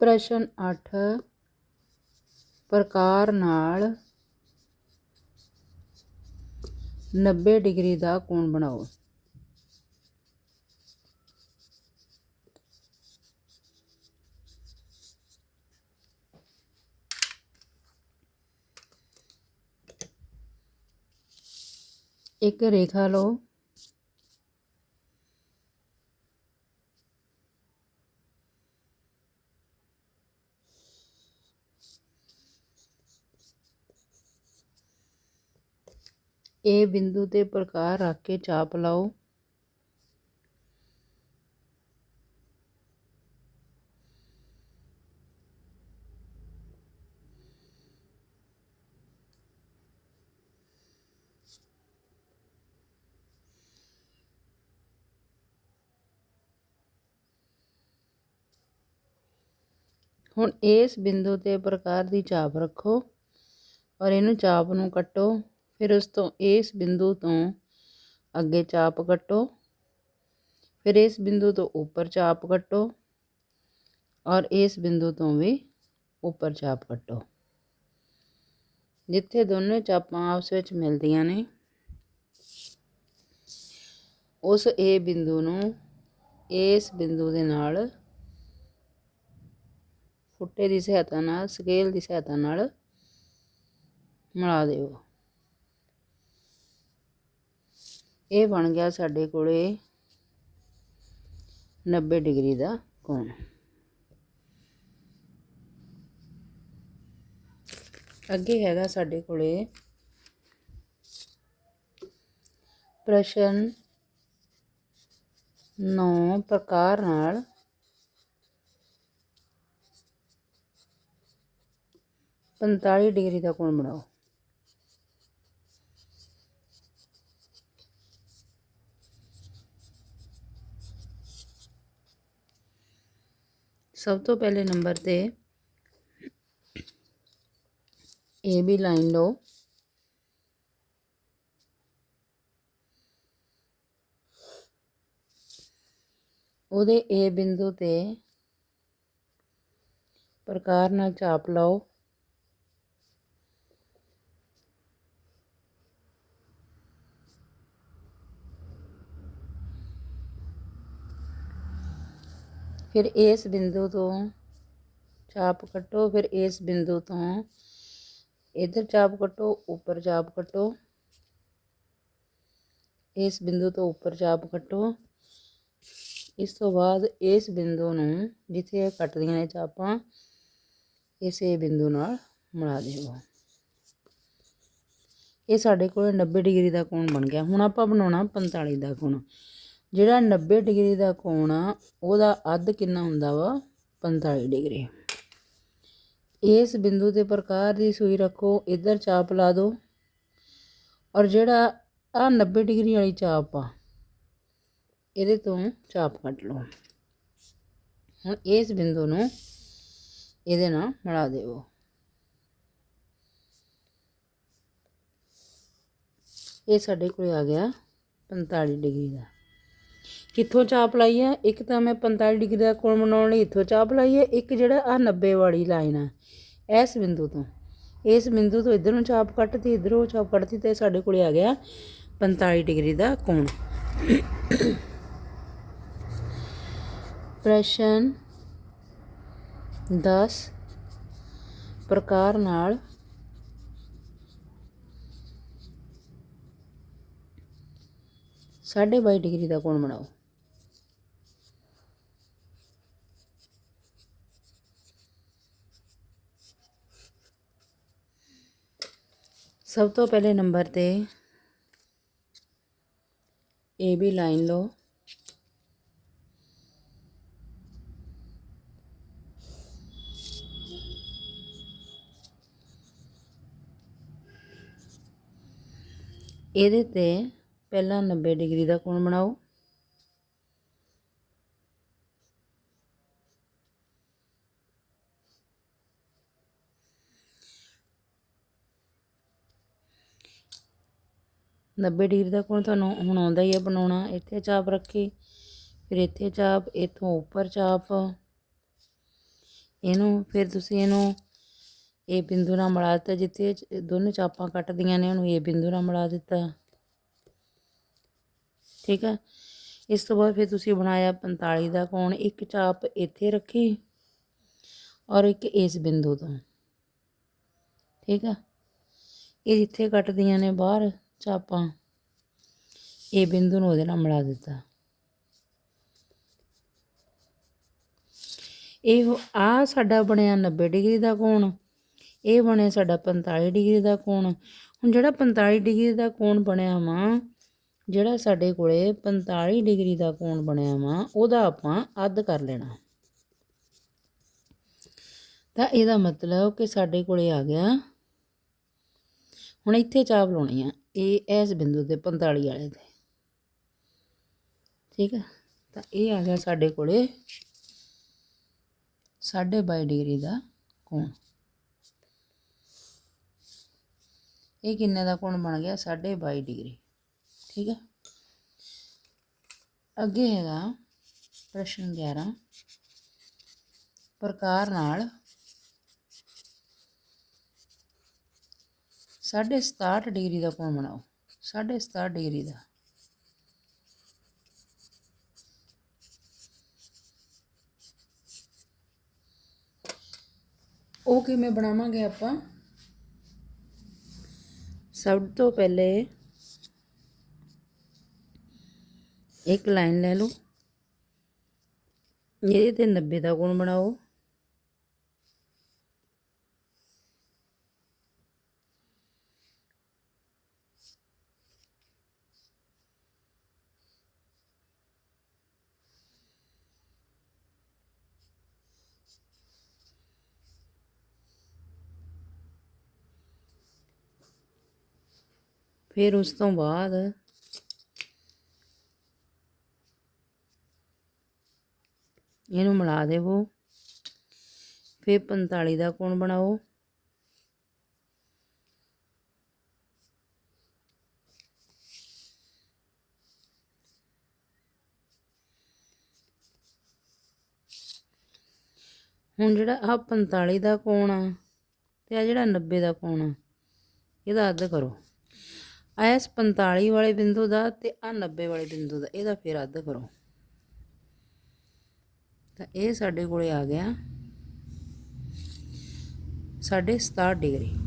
ਪ੍ਰਸ਼ਨ 8 ਪ੍ਰਕਾਰ ਨਾਲ 90 ਡਿਗਰੀ ਦਾ ਕੋਣ ਬਣਾਓ? ਇੱਕ ਰੇਖਾ ਲਓ। ਇਹ ਬਿੰਦੂ ਤੇ ਪ੍ਰਕਾਰ ਰੱਖ ਕੇ ਚਾਪ ਲਾਓ। ਹੁਣ ਇਸ ਬਿੰਦੂ ਤੇ ਪ੍ਰਕਾਰ ਦੀ ਚਾਪ ਰੱਖੋ ਔਰ ਇਹਨੂੰ ਚਾਪ ਨੂੰ ਕੱਟੋ। ਫਿਰ ਉਸ ਤੋਂ, ਇਸ ਬਿੰਦੂ ਤੋਂ ਅੱਗੇ ਚਾਪ ਕੱਟੋ। ਫਿਰ ਇਸ ਬਿੰਦੂ ਤੋਂ ਉੱਪਰ ਚਾਪ ਕੱਟੋ ਔਰ ਇਸ ਬਿੰਦੂ ਤੋਂ ਵੀ ਉੱਪਰ ਚਾਪ ਕੱਟੋ। ਜਿੱਥੇ ਦੋਨੇ ਚਾਪਾਂ ਆਪਸ ਵਿੱਚ ਮਿਲਦੀਆਂ ਨੇ, ਉਸ ਏ ਬਿੰਦੂ ਨੂੰ ਇਸ ਬਿੰਦੂ ਦੇ ਨਾਲ ਫੁੱਟੇ ਦੀ ਸਹਾਇਤਾ ਨਾਲ ਸਕੇਲ ਦੀ ਸਹਾਇਤਾ ਨਾਲ ਮਿਲਾ ਦਿਓ। ਇਹ ਬਣ ਗਿਆ ਸਾਡੇ ਕੋਲੇ 90 ਡਿਗਰੀ ਦਾ ਕੋਣ। ਅੱਗੇ ਹੈਗਾ ਸਾਡੇ ਕੋਲੇ ਪ੍ਰਸ਼ਨ ਨੌ ਪ੍ਰਕਾਰ ਨਾਲ ਪੰਤਾਲੀ ਡਿਗਰੀ ਦਾ ਕੋਣ ਬਣਾਓ। ਸਭ ਤੋਂ ਪਹਿਲੇ ਨੰਬਰ ਤੇ ਏ ਬੀ ਲਾਈਨ ਲਓ। ਉਹਦੇ ਏ ਬਿੰਦੂ ਤੇ ਪ੍ਰਕਾਰ ਨਾਲ ਚਾਪ ਲਾਓ। ਫਿਰ ਇਸ ਬਿੰਦੂ ਤੋਂ ਚਾਪ ਕੱਟੋ, ਫਿਰ ਇਸ ਬਿੰਦੂ ਤੋਂ ਇਧਰ ਚਾਪ ਕੱਟੋ, ਉੱਪਰ ਚਾਪ ਕੱਟੋ। ਇਸ ਬਿੰਦੂ ਤੋਂ ਉੱਪਰ ਚਾਪ ਕੱਟੋ। ਇਸ ਤੋਂ ਬਾਅਦ ਇਸ ਬਿੰਦੂ ਨੂੰ ਜਿੱਥੇ ਇਹ ਕੱਟਦੀਆਂ ਨੇ ਚਾਪਾਂ, ਇਸੇ ਬਿੰਦੂ ਨਾਲ ਮਿਲਾ ਦਿਓ। ਇਹ ਸਾਡੇ ਕੋਲ 90 ਡਿਗਰੀ ਦਾ ਕੋਣ ਬਣ ਗਿਆ। ਹੁਣ ਆਪਾਂ ਬਣਾਉਣਾ 45 ਦਾ ਕੋਣ। ਜਿਹੜਾ 90 ਡਿਗਰੀ ਦਾ ਕੋਣ ਆ, ਉਹਦਾ ਅੱਧ ਕਿੰਨਾ ਹੁੰਦਾ ਵਾ? 45 ਡਿਗਰੀ। ਇਸ ਬਿੰਦੂ ਤੇ ਪ੍ਰਕਾਰ ਦੀ ਸੂਈ ਰੱਖੋ, ਇੱਧਰ ਚਾਪ ਲਾ ਦਿਓ ਔਰ ਜਿਹੜਾ ਆ 90 ਡਿਗਰੀ ਵਾਲੀ ਚਾਪ ਆ, ਇਹਦੇ ਤੋਂ ਚਾਪ ਕੱਟ ਲਓ। ਹੁਣ ਇਸ ਬਿੰਦੂ ਨੂੰ ਇਹਦੇ ਨਾਲ ਮਿਲਾ ਦਿਓ। ਇਹ ਸਾਡੇ ਕੋਲ ਆ ਗਿਆ 45 ਡਿਗਰੀ ਦਾ। ਕਿੱਥੋਂ ਚਾਪ ਲਾਈ ਹੈ? ਇੱਕ ਤਾਂ ਮੈਂ 45 ਡਿਗਰੀ ਦਾ ਕੋਣ ਬਣਾਉਣ ਲਈ ਇੱਥੋਂ ਚਾਪ ਲਾਈ ਹੈ, ਇੱਕ ਜਿਹੜਾ ਆ 90 ਵਾਲੀ ਲਾਈਨ ਆ ਇਸ ਬਿੰਦੂ ਤੋਂ। ਇਸ ਬਿੰਦੂ ਤੋਂ ਇਧਰ ਨੂੰ ਚਾਪ ਕੱਟਤੀ, ਇਧਰੋਂ ਚਾਪ ਕੱਟਤੀ ਤੇ ਸਾਡੇ ਕੋਲੇ ਆ ਗਿਆ 45 ਡਿਗਰੀ ਦਾ ਕੋਣ। ਪ੍ਰਸ਼ਨ 10 ਪ੍ਰਕਾਰ ਨਾਲ ਸਾਢੇ 22 ਡਿਗਰੀ ਦਾ ਕੋਣ ਬਣਾਓ। ਸਭ ਤੋਂ ਪਹਿਲੇ ਨੰਬਰ ਤੇ ਏ ਬੀ ਲਾਈਨ ਲਓ। ਇਹਦੇ ਤੇ ਪਹਿਲਾਂ 90 ਡਿਗਰੀ ਦਾ ਕੋਣ ਬਣਾਓ। ਨੱਬੇ ਡਿਗਰੀ ਦਾ ਕੋਣ ਤੁਹਾਨੂੰ ਹੁਣ ਆਉਂਦਾ ਹੀ ਹੈ ਬਣਾਉਣਾ, ਇੱਥੇ ਚਾਪ ਰੱਖੀ, ਫਿਰ ਇੱਥੇ ਚਾਪ, ਇੱਥੋਂ ਉੱਪਰ ਚਾਪ। ਇਹਨੂੰ ਫਿਰ ਤੁਸੀਂ ਇਹਨੂੰ ਇਹ ਬਿੰਦੂ ਨਾਲ ਮਿਲਾ ਦਿੱਤਾ, ਜਿੱਥੇ ਚ- ਦੋਨੇ ਚਾਪਾਂ ਕੱਟਦੀਆਂ ਨੇ, ਉਹਨੂੰ ਇਹ ਬਿੰਦੂ ਨਾਲ ਮਿਲਾ ਦਿੱਤਾ। ਠੀਕ ਹੈ ਇਸ ਤੋਂ ਬਾਅਦ ਫਿਰ ਤੁਸੀਂ ਬਣਾਇਆ 45 ਦਾ ਕੋਣ, ਇੱਕ ਚਾਪ ਇੱਥੇ ਰੱਖੀ ਔਰ ਇੱਕ ਇਸ ਬਿੰਦੂ ਤੋਂ। ਠੀਕ ਆ? ਇਹ ਜਿੱਥੇ ਕੱਟਦੀਆਂ ਨੇ ਬਾਹਰ। ਚਾਪਾਂ ਇਹ ਬਿੰਦੂ ਨੂੰ ਉਹਦੇ ਨਾਲ ਮਿਲਾ ਦਿੱਤਾ। ਇਹ ਆ ਸਾਡਾ ਬਣਿਆ 90 ਡਿਗਰੀ ਦਾ ਕੋਣ, ਇਹ ਬਣਿਆ ਸਾਡਾ 45 ਡਿਗਰੀ ਦਾ ਕੋਣ। ਹੁਣ ਜਿਹੜਾ 45 ਡਿਗਰੀ ਦਾ ਕੋਣ ਬਣਿਆ ਵਾ, ਜਿਹੜਾ ਸਾਡੇ ਕੋਲੇ 45 ਡਿਗਰੀ ਦਾ ਕੋਣ ਬਣਿਆ ਵਾ, ਉਹਦਾ ਆਪਾਂ ਅੱਧ ਕਰ ਲੈਣਾ। ਤਾਂ ਇਹਦਾ ਮਤਲਬ ਕਿ ਸਾਡੇ ਕੋਲੇ ਆ ਗਿਆ। ਹੁਣ ਇੱਥੇ ਚਾਪ ਲਾਉਣੀ ਆ। ਇਹ ਇਸ ਬਿੰਦੂ ਤੇ 45 ਵਾਲੇ ਤੇ ਠੀਕ ਹੈ ਤਾਂ ਇਹ ਆ ਗਿਆ ਸਾਡੇ ਕੋਲੇ ਸਾਢੇ ਬਾਈ ਡਿਗਰੀ ਦਾ ਕੋਣ। ਇਹ ਕਿੰਨੇ ਦਾ ਕੋਣ ਬਣ ਗਿਆ? ਸਾਢੇ ਬਾਈ ਡਿਗਰੀ। ਠੀਕ ਹੈ ਅੱਗੇ ਹੈਗਾ ਪ੍ਰਸ਼ਨ 11 ਪ੍ਰਕਾਰ ਨਾਲ ਸਾਢੇ 67 ਡਿਗਰੀ ਦਾ ਕੋਣ ਬਣਾਓ। ਸਾਢੇ 67 ਡਿਗਰੀ ਦਾ। ਉਹ ਕਿਵੇਂ ਬਣਾਵਾਂਗੇ ਆਪਾਂ? ਸਭ ਤੋਂ ਪਹਿਲੇ ਇੱਕ ਲਾਈਨ ਲੈ ਲਓ। ਇਹਦੇ ਤੇ 90 ਦਾ ਕੋਣ ਬਣਾਓ। ਫਿਰ ਉਸ ਤੋਂ ਬਾਅਦ ਇਹਨੂੰ ਮਿਲਾ ਦੇਵੋ। ਫਿਰ 45 ਦਾ ਕੋਣ ਬਣਾਓ। ਹੁਣ ਜਿਹੜਾ ਆ 45 ਦਾ ਕੋਣ ਆ ਤੇ ਆ ਜਿਹੜਾ 90 ਦਾ ਕੋਣ ਆ, ਇਹਦਾ ਅੱਧ ਕਰੋ। ਇਸ 45 ਵਾਲੇ ਬਿੰਦੂ ਦਾ ਤੇ ਆ 90 ਵਾਲੇ ਬਿੰਦੂ ਦਾ, ਇਹਦਾ ਫਿਰ ਅੱਧ ਕਰੋ। ਤਾਂ ਇਹ ਸਾਡੇ ਕੋਲੇ ਆ ਗਿਆ। ਸਾਢੇ 67 ਡਿਗਰੀ।